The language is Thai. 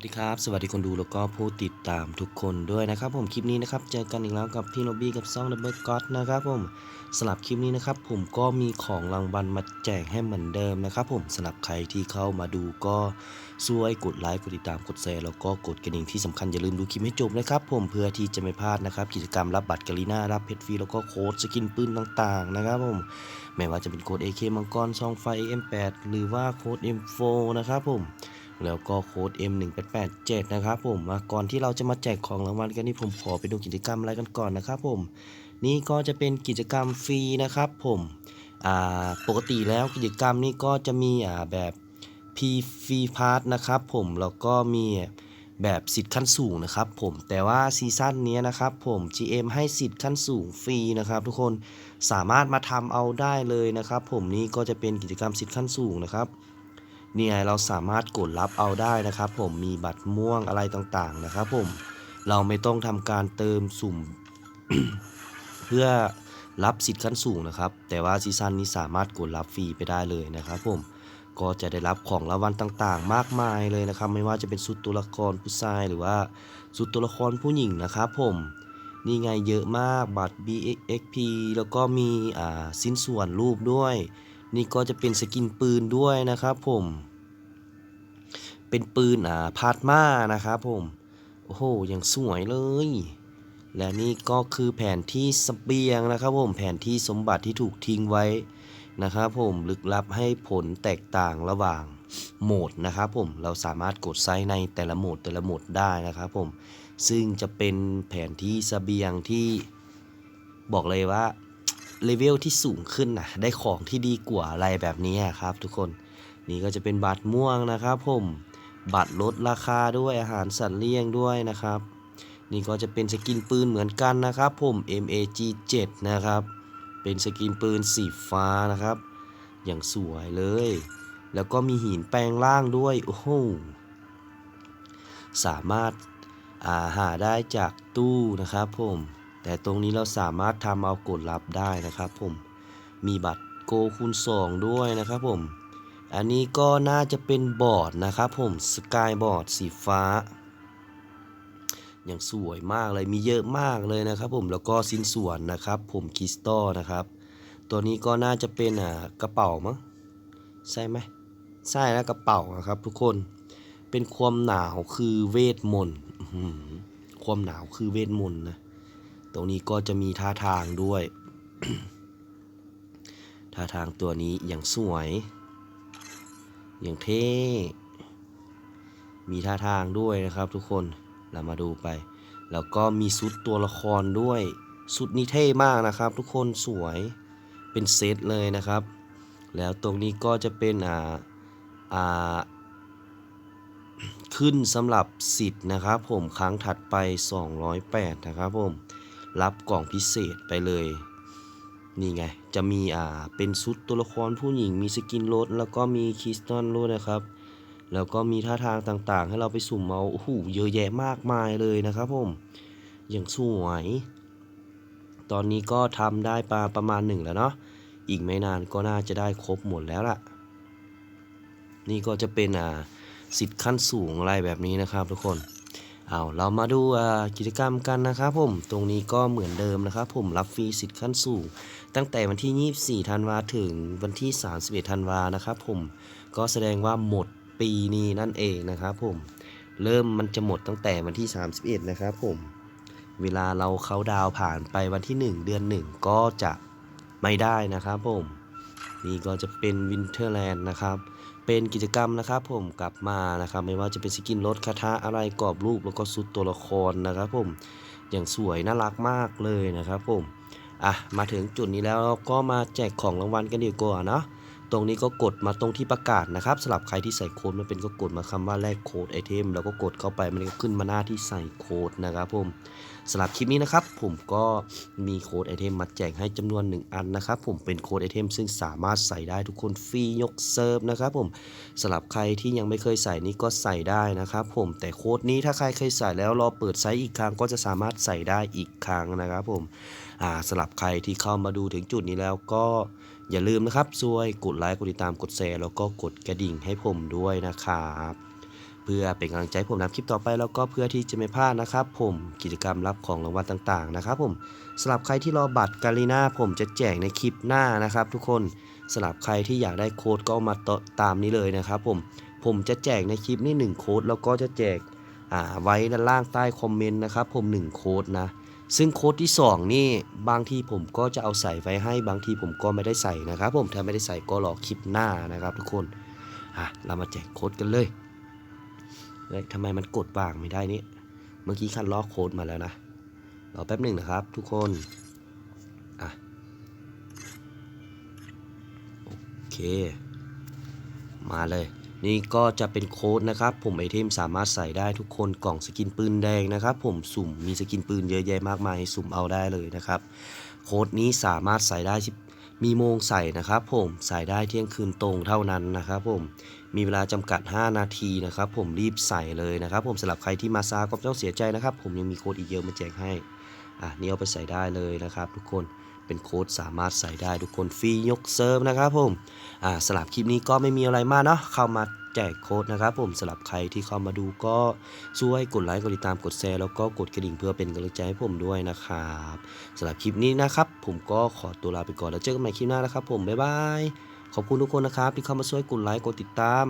วัสดีครับ สวัสดีคนดูแล้วก็ผู้ติดตามทุกคนด้วยนะครับ ผมคลิปนี้นะครับ เจอกันอีกแล้วกับพี่โนบี้กับซ่องดับเบิลก็อตนะครับผมสลับคลิปนี้นะครับ ผมก็มีของรางวัลมาแจกให้เหมือนเดิมนะครับ ผมสำหรับใครที่เข้ามาดูก็ช่วยกดไลค์กดติดตามกดแชร์แล้วก็กดกระดิ่งที่สำคัญอย่าลืมดูคลิปให้จบนะครับ ผมเพื่อที่จะไม่พลาดนะครับ กิจกรรมรับบัตรกาลีน่ารับเพชรฟรีแล้วก็โค้ดสกินปืนต่างๆ นะครับผมไม่ว่าจะเป็นโค้ด AK มังกรซองไฟ M8 หรือว่าโค้ด M4 นะครับผม แล้วก็โค้ด M1887 นะครับผมมาก่อนที่เราจะมาแจกของรางวัลกันนี่ผมขอไปดูกิจกรรมอะไรกันก่อนนะครับผม นี่ก็จะเป็นกิจกรรมฟรีนะครับผมปกติแล้วกิจกรรมนี้ก็จะมีแบบ P ฟรีพาร์ทนะครับผมแล้วก็มีแบบสิทธิ์ขั้นสูงนะครับผมแต่ว่าซีซั่นนี้นะครับผม GM ให้สิทธิ์ขั้นสูงฟรีนะครับทุกคนสามารถมาทำเอาได้เลยนะครับผมนี่ก็จะเป็นกิจกรรมสิทธิ์ขั้นสูงนะครับ เนี่ไงเราสามารถกดรับเอาได้นะครับผมมีบัตรม่วงอะไรต่างๆนะครับผมเราไม่ต้องทำการเติมสุ่ม เพื่อรับสิทธิ์ขั้นสูงนะครับ แต่ว่าซีซั่นนี้สามารถกดรับฟรีไปได้เลยนะครับผมก็จะได้รับของรางวัลต่างๆ มากมายเลยนะครับ ไม่ว่าจะเป็นชุดตัวละครผู้ชายหรือว่าชุดตัวละครผู้หญิงนะครับผมนี่ไงเยอะมากบัตร BXP แล้วก็มีอ่าสิ้นส่วนรูปด้วย นี่ก็จะเป็นสกินปืนด้วยนะครับผม เป็นปืนอ่าพาดมานะครับผม โอ้โหอย่างสวยเลย และนี่ก็คือแผนที่สเบียงนะครับผม แผนที่สมบัติที่ถูกทิ้งไว้นะครับผม ลึกลับให้ผลแตกต่างระหว่างโหมดนะครับผม เราสามารถกดไซส์ในแต่ละโหมดแต่ละโหมดได้นะครับผม ซึ่งจะเป็นแผนที่สเบียงที่บอกเลยว่า เลเวลที่สูงขึ้นนะได้ของที่ดีกว่าอะไรแบบนี้ครับ ทุกคนนี่ก็จะเป็นบัตรม่วงนะครับ ผมบัตรลดราคาด้วยอาหารสัตว์เลี้ยงด้วยนะครับ นี่ก็จะเป็นสกินปืนเหมือนกันนะครับ ผม MAG 7นะครับ เป็นสกินปืนสีฟ้านะครับ อย่างสวยเลย แล้วก็มีหินแปลงร่างด้วยโอ้โหสามารถาหาได้จากตู้นะครับผม แต่ตรงนี้เราสามารถทำเอากดรับได้นะครับผม มีบัตรโกคูณ2ด้วยนะครับผม อันนี้ก็น่าจะเป็นบอร์ดนะครับผม สกายบอร์ดสีฟ้า อย่างสวยมากเลย มีเยอะมากเลยนะครับผม แล้วก็สิ้นส่วนนะครับ ผมคริสตัลนะครับ ตัวนี้ก็น่าจะเป็นอ่ากระเป๋ามั้ง ใช่ไหม ใช่แล้วกระเป๋านะครับทุกคน เป็นความหนาวคือเวทมนต์ ความหนาวคือเวทมนต์นะ ตรงนี้ก็จะมีท่าทางด้วย ท่าทางตัวนี้อย่างสวย อย่างเท่ มีท่าทางด้วยนะครับทุกคน เรามาดูไป แล้วก็มีชุดตัวละครด้วยชุดนี้เท่มากนะครับทุกคนสวย เป็นเซตเลยนะครับ แล้วตรงนี้ก็จะเป็นอ่าอ่าขึ้นสำหรับสิทธิ์นะครับผมครั้งถัดไป 208 นะครับผม รับกล่องพิเศษไปเลย นี่ไง จะมีอ่าเป็นชุดตัวละครผู้หญิงมีสกินรถแล้วก็มีคริสตัลด้วยนะครับ แล้วก็มีท่าทางต่างๆ ให้เราไปสุ่มเอาโอ้โหเยอะแยะมากมายเลยนะครับผมอย่างสวยตอนนี้ก็ทำได้ปาประมาณหนึ่งแล้วเนาะ อีกไม่นานก็น่าจะได้ครบหมดแล้วล่ะ นี่ก็จะเป็นอ่าสิทธิ์ขั้นสูงอะไรแบบนี้นะครับทุกคน เอาเรามาดูกิจกรรมกันนะครับผมตรงนี้ก็เหมือนเดิมนะครับผมรับฟรีสิทธิ์ขั้นสูง ตั้งแต่วันที่ 24 ธันวาถึงวันที่ 31 ธันวานะครับผมก็แสดงว่าหมดปีนี้นั่นเองนะครับผมเริ่มมันจะหมดตั้งแต่วันที่ 31 นะครับผมเวลาเราเข้าดาวผ่านไปวันที่ 1 เดือน 1 ก็จะไม่ได้นะครับผมนี่ก็จะเป็นวินเทอร์แลนด์นะครับ เป็นกิจกรรมนะครับ ผมกลับมานะครับ ไม่ว่าจะเป็นสกินรถคาถาอะไรกรอบรูปแล้วก็สุดตัวละครนะครับ ผมอย่างสวยน่ารักมากเลยนะครับ ผมอะมาถึงจุดนี้แล้วเราก็มาแจกของรางวัลกันดีกว่าเนาะ ตรงนี้ก็กดมาตรงที่ประกาศนะครับสำหรับใครที่ใส่โค้ดไมาเป็นก็กดมาคำว่าแลกโค้ดไอเทมแล้วก็กดเข้าไปมันก็ขึ้นมาหน้าที่ใส่โค้ดนะครับผมสำหรับคลิปนี้นะครับผมก็มีโค้ดไอเทมมาแจกให้จำนวน 1 อันนะครับผมเป็นโค้ดไอเทมซึ่งสามารถใส่ได้ทุกคนฟรียกเซิร์ฟนะครับผมสำหรับใครที่ยังไม่เคยใส่นี่ก็ใส่ได้นะครับผมแต่โค้ดนี้ถ้าใครเคยใส่แล้วรอเปิดไซส์อีกครั้งก็จะสามารถใส่ได้อีกครั้งนะครับผมอ่าสำหรับใครที่เข้ามาดูถึงจุดนี้แล้วก็ อย่าลืมนะครับช่วยกดไลค์กดติดตามกดแชร์แล้วก็กดกระดิ่งให้ผมด้วยนะครับเพื่อเป็นกำลังใจผมทำคลิปต่อไปแล้วก็เพื่อที่จะไม่พลาดนะครับ ผมกิจกรรมรับของรางวัลต่างๆนะครับ ผมสำหรับใครที่รอบัตรกาลีนาผมจะแจกในคลิปหน้านะครับ ทุกคนสำหรับใครที่อยากได้โค้ดก็เอามาตตามนี้เลยนะครับ ผมผมจะแจกในคลิปนี้หนึ่งโค้ดแล้วก็จะแจกอ่าไว้ด้านล่างใต้คอมเมนต์นะครับ ผมหนึ่งโค้ดนะ ซึ่งโค้ดที่ 2 นี่บางทีผมก็จะเอาใส่ไว้ให้บางทีผมก็ไม่ได้ใส่นะครับ ผมถ้าไม่ได้ใส่ก็รอคลิปหน้านะครับ ทุกคนอะเรามาแจกโค้ดกันเลยเฮ้ยทำไมมันกดวางไม่ได้นี่เมื่อกี้คันล็อกโค้ดมาแล้วนะรอแป๊บหนึ่งนะครับ ทุกคนอะโอเค มาเลย นี่ก็จะเป็นโค้ดนะครับ ผมไอเทมสามารถใส่ได้ทุกคนกล่องสกินปืนแดงนะครับ ผมสุ่มมีสกินปืนเยอะแยะมากมายสุ่มเอาได้เลยนะครับ โค้ดนี้สามารถใส่ได้มีโมงใส่นะครับ ผมใส่ได้เที่ยงคืนตรงเท่านั้นนะครับ ผมมีเวลาจำกัด 5 นาทีนะครับ ผมรีบใส่เลยนะครับ ผมสำหรับใครที่มาซาก็ต้องเสียใจนะครับ ผมยังมีโค้ดอีกเยอะมาแจกให้อะนี่เอาไปใส่ได้เลยนะครับ ทุกคน เป็นโค้ดสามารถใส่ได้ทุกคนฟรียกเซิร์ฟนะครับผมอ่าสลับคลิปนี้ก็ไม่มีอะไรมากเนาะเข้ามาแจกโค้ดนะครับผมสำหรับใครที่เข้ามาดูก็ช่วยกดไลค์กดติดตามกดแชร์แล้วก็กดกระดิ่งเพื่อเป็นกำลังใจให้ผมด้วยนะครับสำหรับคลิปนี้นะครับ ผมก็ขอตัวลาไปก่อนแล้วเจอกันใหม่คลิปหน้านะครับผมบ๊ายบายขอบคุณทุกคนนะครับที่เข้ามาช่วยกดไลค์กดติดตาม